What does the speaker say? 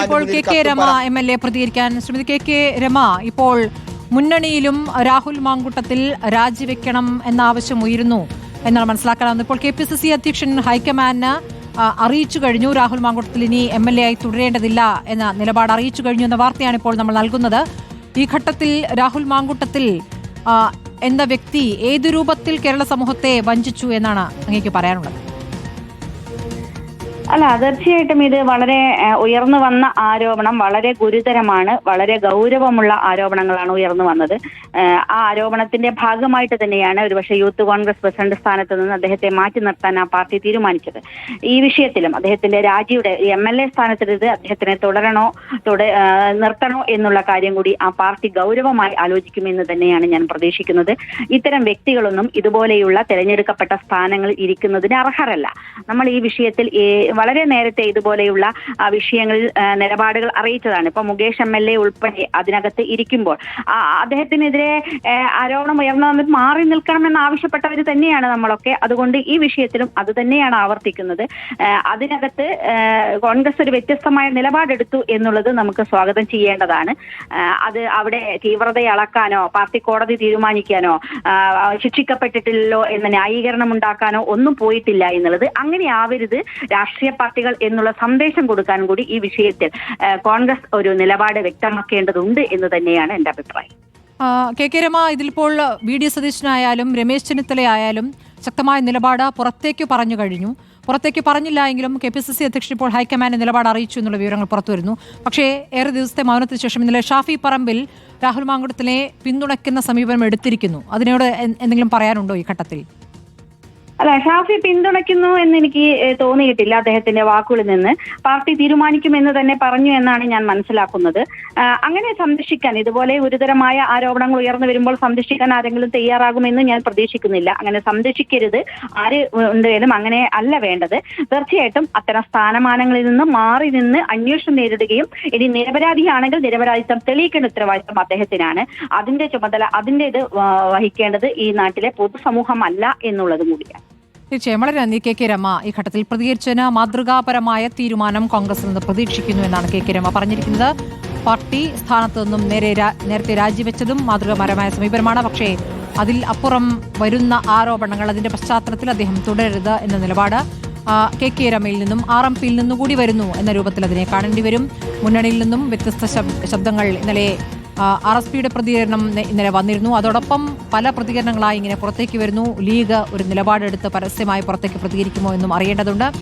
ഇപ്പോൾ K K Rama M L A പ്രതികരിക്കാൻ Shrimati K K Rama ഇപ്പോൾ മുന്നണിയിലും രാഹുൽ മാങ്കുട്ടത്തിൽ രാജിവെക്കണം എന്ന ആവശ്യം ഉയരുന്നു എന്നാണ് മനസ്സിലാക്കാനാവുന്നത്. ഇപ്പോൾ കെ പി സി സി അധ്യക്ഷൻ ഹൈക്കമാൻഡിന് അറിയിച്ചു കഴിഞ്ഞു. രാഹുൽ മാങ്കുട്ടത്തിൽ ഇനി എം എൽ എ ആയി തുടരേണ്ടതില്ല എന്ന നിലപാട് അറിയിച്ചു കഴിഞ്ഞു എന്ന വാർത്തയാണ് ഇപ്പോൾ നമ്മൾ നൽകുന്നത്. ഈ ഘട്ടത്തിൽ രാഹുൽ മാങ്കുട്ടത്തിൽ എന്ന വ്യക്തി ഏത് രൂപത്തിൽ കേരള സമൂഹത്തെ വഞ്ചിച്ചു എന്നാണ് അങ്ങേക്ക് പറയാനുള്ളത്. അല്ല തീർച്ചയായിട്ടും ഇത് വളരെ ഉയർന്നു വന്ന ആരോപണം വളരെ ഗുരുതരമാണ് വളരെ ഗൗരവമുള്ള ആരോപണങ്ങളാണ് ഉയർന്നു വന്നത്. ആ ആരോപണത്തിന്റെ ഭാഗമായിട്ട് തന്നെയാണ് ഒരുപക്ഷെ യൂത്ത് കോൺഗ്രസ് പ്രസിഡന്റ് സ്ഥാനത്ത് നിന്ന് അദ്ദേഹത്തെ മാറ്റി നിർത്താൻ ആ പാർട്ടി തീരുമാനിച്ചത്. ഈ വിഷയത്തിലും അദ്ദേഹത്തിന്റെ രാജിയുടെ എം എൽ എ സ്ഥാനത്തിരുത് അദ്ദേഹത്തിനെ തുടരണോ തുട നിർത്തണോ എന്നുള്ള കാര്യം കൂടി ആ പാർട്ടി ഗൗരവമായി ആലോചിക്കുമെന്ന് തന്നെയാണ് ഞാൻ പ്രതീക്ഷിക്കുന്നത്. ഇത്തരം വ്യക്തികളൊന്നും ഇതുപോലെയുള്ള തെരഞ്ഞെടുക്കപ്പെട്ട സ്ഥാനങ്ങളിൽ ഇരിക്കുന്നതിന് അർഹരല്ല. നമ്മൾ ഈ വിഷയത്തിൽ വളരെ നേരത്തെ ഇതുപോലെയുള്ള വിഷയങ്ങളിൽ നിലപാടുകൾ അറിയിച്ചതാണ്. ഇപ്പൊ മുകേഷ് എം എൽ എ ഉൾപ്പെടെ അതിനകത്ത് ഇരിക്കുമ്പോൾ. അദ്ദേഹത്തിനെതിരെ ആരോപണം ഉയർന്നു വന്നിട്ട് മാറി നിൽക്കണമെന്ന് ആവശ്യപ്പെട്ടവർ തന്നെയാണ് നമ്മളൊക്കെ. അതുകൊണ്ട് ഈ വിഷയത്തിലും അത് തന്നെയാണ് ആവർത്തിക്കുന്നത്. അതിനകത്ത് കോൺഗ്രസ് ഒരു വ്യത്യസ്തമായ നിലപാടെടുത്തു എന്നുള്ളത് നമുക്ക് സ്വാഗതം ചെയ്യേണ്ടതാണ്. അത് അവിടെ തീവ്രതയെ അളക്കാനോ പാർട്ടി കോടതി തീരുമാനിക്കാനോ ശിക്ഷിക്കപ്പെട്ടിട്ടില്ലല്ലോ എന്ന ന്യായീകരണം ഉണ്ടാക്കാനോ ഒന്നും പോയിട്ടില്ല എന്നുള്ളത്. അങ്ങനെ ആവരുത്. രാഷ്ട്രീയ പാർട്ടികൾ എന്നുള്ള സന്ദേശം കൊടുക്കാൻ കൂടി ഈ വിഷയത്തിൽ കോൺഗ്രസ് ഒരു നിലപാട് വ്യക്തമാക്കേണ്ടതുണ്ട് എന്ന് തന്നെയാണ് എന്റെ അഭിപ്രായം. കെ കെ രമ ഇതിലിപ്പോൾ വി ഡി സതീശനായാലും രമേശ് ചെന്നിത്തലയായാലും ശക്തമായ നിലപാട് പുറത്തേക്ക് പറഞ്ഞു കഴിഞ്ഞു. പുറത്തേക്ക് പറഞ്ഞില്ല എങ്കിലും കെ പി സി സി അധ്യക്ഷൻ ഇപ്പോൾ ഹൈക്കമാൻഡ് നിലപാട് അറിയിച്ചു എന്നുള്ള വിവരങ്ങൾ പുറത്തുവരുന്നു പക്ഷേ ഏറെ ദിവസത്തെ മൗനത്തിന് ശേഷം ഇന്നലെ ഷാഫി പറമ്പിൽ രാഹുൽ മാങ്കുടത്തിനെ പിന്തുണയ്ക്കുന്ന സമീപനം എടുത്തിരിക്കുന്നു. അതിനോട് എന്തെങ്കിലും പറയാനുണ്ടോ ഈ ഘട്ടത്തിൽ? അല്ല ഷാഫി പിന്തുണയ്ക്കുന്നു എന്ന് എനിക്ക് തോന്നിയിട്ടില്ല അദ്ദേഹത്തിന്റെ വാക്കുകളിൽ നിന്ന്. പാർട്ടി തീരുമാനിക്കുമെന്ന് തന്നെ പറഞ്ഞു എന്നാണ് ഞാൻ മനസ്സിലാക്കുന്നത്. അങ്ങനെ സംരക്ഷിക്കാൻ ഇതുപോലെ ഗുരുതരമായ ആരോപണങ്ങൾ ഉയർന്നു വരുമ്പോൾ സംരക്ഷിക്കാൻ ആരെങ്കിലും തയ്യാറാകുമെന്ന് ഞാൻ പ്രതീക്ഷിക്കുന്നില്ല. അങ്ങനെ സംരക്ഷിക്കരുത്. ആര് ഉണ്ടെങ്കിലും അങ്ങനെ അല്ല വേണ്ടത്. തീർച്ചയായിട്ടും അത്തരം സ്ഥാനമാനങ്ങളിൽ നിന്ന് മാറി നിന്ന് അന്വേഷണം നേരിടുകയും ഇനി നിരപരാധിയാണെങ്കിൽ നിരപരാധിത്വം തെളിയിക്കേണ്ട ഉത്തരവാദിത്വം അദ്ദേഹത്തിനാണ്. അതിന്റെ ചുമതല അതിന്റെ ഇത് വഹിക്കേണ്ടത് ഈ നാട്ടിലെ പൊതുസമൂഹമല്ല എന്നുള്ളതും കൂടിയാണ്. തീർച്ചയായും. വളരെ നന്ദി കെ കെ രമ. ഈ ഘട്ടത്തിൽ പ്രതികരിച്ചതിന് മാതൃകാപരമായ തീരുമാനം കോൺഗ്രസിൽ നിന്ന് പ്രതീക്ഷിക്കുന്നു എന്നാണ് കെ കെ രമ പറഞ്ഞിരിക്കുന്നത്. പാർട്ടി സ്ഥാനത്ത് നിന്നും നേരെ നേരത്തെ രാജിവെച്ചതും മാതൃകാപരമായ സമീപനമാണ്. പക്ഷേ അതിൽ അപ്പുറം വരുന്ന ആരോപണങ്ങൾ അതിന്റെ പശ്ചാത്തലത്തിൽ അദ്ദേഹം തുടരരുത് എന്ന നിലപാട് കെ കെ രമയിൽ നിന്നും ആർ എം പിയിൽ നിന്നും കൂടി വരുന്നു എന്ന രൂപത്തിൽ അതിനെ കാണേണ്ടി വരും മുന്നണിയിൽ നിന്നും വ്യത്യസ്ത ശബ്ദങ്ങൾ ഇന്നലെ ആർ എസ് പിയുടെ പ്രതികരണം ഇന്നലെ വന്നിരുന്നു. അതോടൊപ്പം പല പ്രതികരണങ്ങളായി ഇങ്ങനെ പുറത്തേക്ക് വരുന്നു. ലീഗ് ഒരു നിലപാടെടുത്ത് പരസ്യമായി പുറത്തേക്ക് പ്രതികരിക്കുമോ എന്നും അറിയേണ്ടതുണ്ട്.